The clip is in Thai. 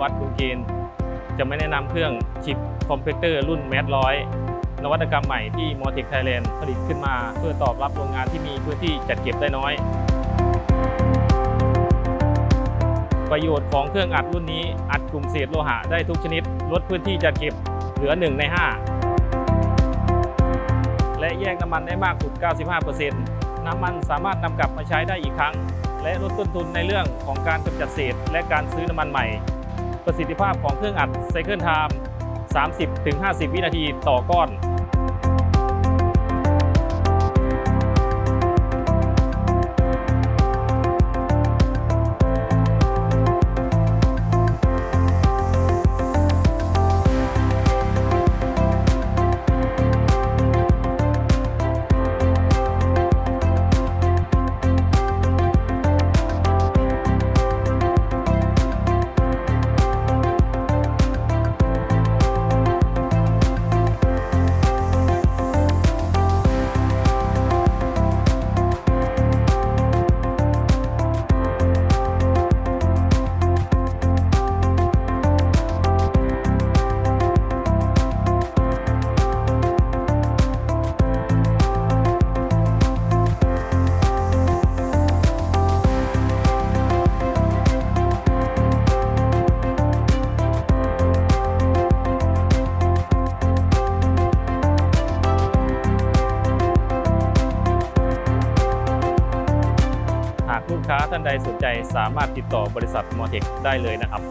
ครับผมวิรวัตรบุญเกณฑ์จะไม่แนะนำเครื่องชิปคอมเพรสเตอร์รุ่นแมทร้อยนวัตกรรมใหม่ที่มอเทคไทยแลนด์ผลิตขึ้นมา เพื่อตอบรับโรงงานที่มีพื้นที่จัดเก็บได้น้อย ประโยชน์ของเครื่องอัดรุ่นนี้อัดกลุ่มเศษโลหะได้ทุกชนิด ลดพื้นที่จัดเก็บเหลือ 1 ใน 5 และแยกน้ำมันได้มากสุด 95%น้ำมันสามารถนำกลับมาใช้ได้อีกครั้ง และลดต้นทุนในเรื่องของการกำจัดเศษ และการซื้อน้ำมันใหม่ ประสิทธิภาพของเครื่องอัดไซเคิลไทม์30-50 วินาทีต่อก้อน ลูกค้าท่านใดสนใจสามารถติดต่อบริษัทมอเทคได้เลยนะครับ